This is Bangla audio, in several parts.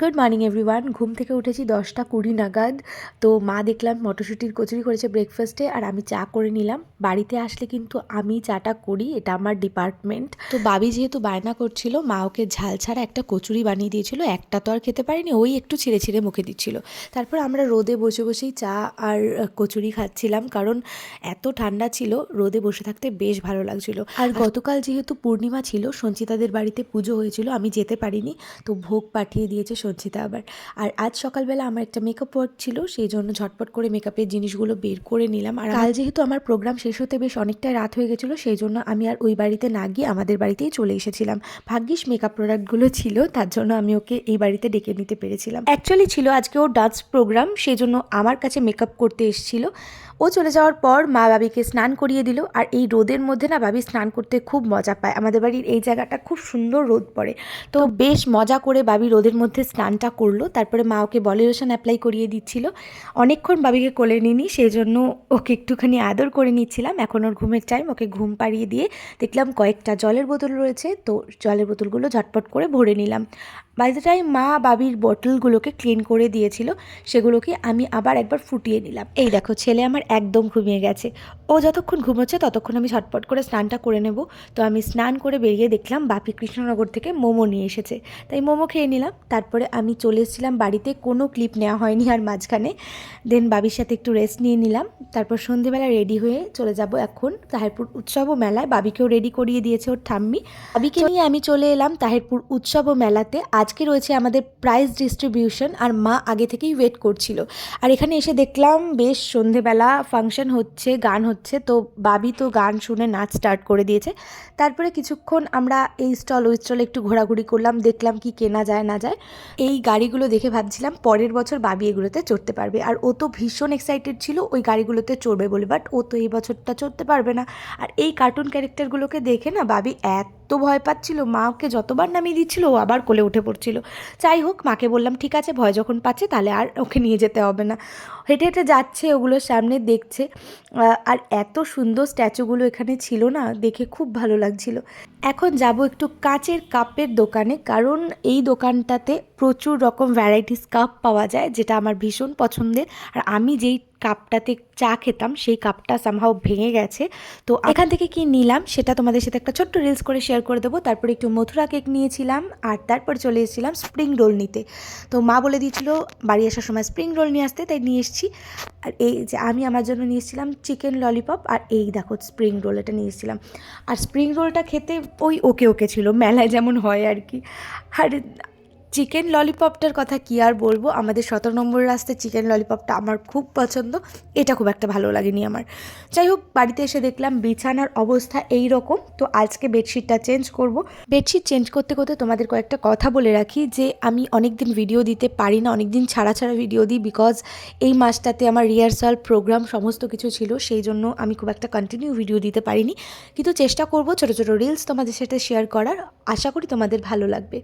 গুড মর্নিং এভরিওয়ান ঘুম থেকে উঠেছি দশটা কুড়ি নাগাদ। তো মা দেখলাম মটরশুঁটির কচুরি করেছে ব্রেকফাস্টে আর আমি চা করে নিলাম। বাড়িতে আসলে কিন্তু আমি চাটা করি এটা আমার ডিপার্টমেন্ট তো বাবি যেহেতু বায়না করছিল মা ওকে ঝাল ছাড়া একটা কচুরি বানিয়ে দিয়েছিল। একটা তো আর খেতে পারিনি ওই একটু ছিঁড়ে ছিঁড়ে মুখে দিচ্ছিল। তারপর আমরা রোদে বসে বসেই চা আর কচুরি খাচ্ছিলাম কারণ এত ঠান্ডা ছিল রোদে বসে থাকতে বেশ ভালো লাগছিল। আর গতকাল যেহেতু পূর্ণিমা ছিল সঞ্চিতাদের বাড়িতে পুজো হয়েছিল আমি যেতে পারিনি। তো ভোগ পাঠিয়ে দিয়েছে সঞ্চিতা আবার। আর আজ সকালবেলা আমার একটা মেকআপ ওয়ার্ক ছিল, সেই জন্য ঝটপট করে মেকআপের জিনিসগুলো বের করে নিলাম। আর কাল যেহেতু আমার প্রোগ্রাম শেষ হতে বেশ অনেকটাই রাত হয়ে গেছিল, সেই জন্য আমি আর ওই বাড়িতে না গিয়ে আমাদের বাড়িতেই চলে এসেছিলাম। ভাগ্যিস মেকআপ প্রোডাক্টগুলো ছিল, তার জন্য আমি ওকে এই বাড়িতে ডেকে নিতে পেরেছিলাম। অ্যাকচুয়ালি ছিল আজকে ওর ডান্স প্রোগ্রাম সেই জন্য আমার কাছে মেকআপ করতে এসেছিল। ও চলে যাওয়ার পর মা বাবিকে স্নান করিয়ে দিল, আর এই রোদের মধ্যে না বাবি স্নান করতে খুব মজা পায়। আমাদের বাড়ির এই জায়গাটা খুব সুন্দর রোদ পড়ে। তো বেশ মজা করে বাবি রোদের মধ্যে স্নানটা করল, তারপরে মা ওকে বডি লোশন অ্যাপ্লাই করিয়ে দিচ্ছিল। অনেকক্ষণ বাবিকে কোলে নিনি সেই জন্য ওকে একটুখানি আদর করে নিচ্ছিলাম। এখন ওর ঘুমের টাইম ওকে ঘুম পাড়িয়ে দিয়ে দেখলাম কয়েকটা জলের বোতল রয়েছে, তো জলের বোতলগুলো ঝটপট করে ভরে নিলাম। বাই দ্য টাইম মা বাবির বোতলগুলোকে ক্লিন করে দিয়েছিল, সেগুলোকে আমি আবার একবার ফুটিয়ে নিলাম। এই দেখো, ছেলে আমার একদম ঘুমিয়ে গেছে। ও যতক্ষণ ঘুমোচ্ছে ততক্ষণ আমি ঝটপট করে স্নানটা করে নেব। তো আমি স্নান করে বেরিয়ে দেখলাম বাপি কৃষ্ণনগর থেকে মোমো নিয়ে এসেছে। তাই মোমো খেয়ে নিলাম। তারপরে আমি চলে এসেছিলাম বাড়িতে। কোনো ক্লিপ নেওয়া হয়নি আর মাঝখানে। দেন বাবির সাথে একটু রেস্ট নিয়ে নিলাম। তারপর সন্ধেবেলা রেডি হয়ে চলে যাব এখন তাহেরপুর উৎসব ও মেলায়। বাবিকেও রেডি করিয়ে দিয়েছে ওর ঠাম্মি। বাবিকে নিয়ে আমি চলে এলাম তাহেরপুর উৎসব ও মেলাতে। আজকে রয়েছে আমাদের প্রাইজ ডিস্ট্রিবিউশন আর মা আগে থেকেই ওয়েট করছিল। আর এখানে এসে দেখলাম, বেশ সন্ধেবেলা ফাংশন হচ্ছে, গান হচ্ছে, তো বাবি তো গান শুনে নাচ স্টার্ট করে দিয়েছে। তারপরে কিছুক্ষণ আমরা এই স্টল ওই স্টলে একটু ঘোরাঘুরি করলাম, দেখলাম কি কেনা যায়, না যায়। এই গাড়িগুলো দেখে ভাবছিলাম পরের বছর বাবি এগুলোতে চড়তে পারবে। আর ও তো ভীষণ এক্সাইটেড ছিল, ওই গাড়িগুলোতে চড়বে বলে বাট ও তো এই বছরটা চড়তে পারবে না। আর এই কার্টুন ক্যারেক্টারগুলোকে দেখে না বাবি এত ভয় পাচ্ছিল মা ওকে যতবার নামিয়ে দিচ্ছিল, ও আবার কোলে উঠে পড়ছিল। যাই হোক, মাকে বললাম, ঠিক আছে, ভয় যখন পাচ্ছে, তাহলে আর ওকে নিয়ে যেতে হবে না। হেঁটে হেঁটে যাচ্ছে ওগুলোর সামনে দেখছে। আর এত সুন্দর স্ট্যাচুগুলো এখানে ছিল না, দেখে খুব ভালো লাগছিল। এখন যাব একটু কাচের কাপের দোকানে, কারণ এই দোকানটাতে প্রচুর রকম ভ্যারাইটিস কাপ পাওয়া যায়, যেটা আমার ভীষণ পছন্দের। আর আমি যেই কাপটাতে চা খেতাম, সেই কাপটা সামহাও ভেঙে গেছে। তো এখান থেকে কি নিলাম সেটা তোমাদের সাথে একটা ছোট্ট রিলস করে শেয়ার করে দেবো। তারপরে একটু মথুরা কেক নিয়েছিলাম আর তারপর চলে এসেছিলাম স্প্রিং রোল নিতে। তো মা বলে দিয়েছিল, বাড়ি আসার সময় স্প্রিং রোল নিয়ে আসতে, তাই নিয়ে এসেছি। আর এই যে আমি আমার জন্য নিয়ে এসেছিলাম চিকেন ললিপপ আর এই দেখো স্প্রিং রোল এটা নিয়ে এসেছিলাম। আর স্প্রিং রোলটা খেতে ওই ওকে ওকে ছিল, মেলায় যেমন হয় আর কি। আর চিকেন ললিপপটার কথা কি আর বলব? আমাদের সতেরো নম্বর রাস্তায় চিকেন ললিপপটা আমার খুব পছন্দ। এটা খুব একটা ভালো লাগেনি আমার। যাই হোক, বাড়িতে এসে দেখলাম বিছানার অবস্থা এই রকম। তো আজকে বেডশিটটা চেঞ্জ করব। বেডশিট চেঞ্জ করতে করতে তোমাদের কয়েকটা কথা বলে রাখি যে, আমি অনেক দিন ভিডিও দিতে পারি না অনেক দিন ছাড়া ছাড়া ভিডিও দিই বিকজ এই মাসটাতে আমার রিহার্সাল প্রোগ্রাম সমস্ত কিছু ছিল, সেই জন্য আমি খুব একটা কন্টিনিউ ভিডিও দিতে পারিনি। কিন্তু চেষ্টা করব ছোটো ছোটো রিলস তোমাদের সাথে শেয়ার করার। আশা করি তোমাদের ভালো লাগবে।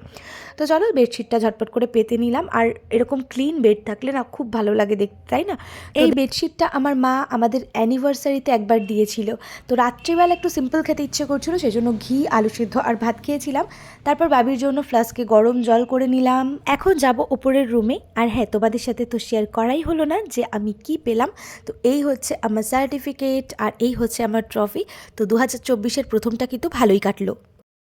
তো চলো বেডশিটটা ঝটপট করে পেতে নিলাম। আর এরকম ক্লিন বেড থাকলে না খুব ভালো লাগে দেখতে তাই না? এই বেডশিটটা আমার মা আমাদের অ্যানিভার্সারিতে একবার দিয়েছিল। তো রাত্রিবেলা একটু সিম্পল খেতে ইচ্ছে করছিল সেই জন্য ঘি আলু সিদ্ধ আর ভাত খেয়েছিলাম। তারপর বাবির জন্য ফ্লাস্কে গরম জল করে নিলাম। এখন যাব ওপরের রুমে আর হ্যাঁ তোমাদের সাথে তো শেয়ার করাই হলো না যে আমি কি পেলাম। তো এই হচ্ছে আমার সার্টিফিকেট আর এই হচ্ছে আমার ট্রফি তো দু হাজার চব্বিশের প্রথমটা কিন্তু ভালোই কাটলো।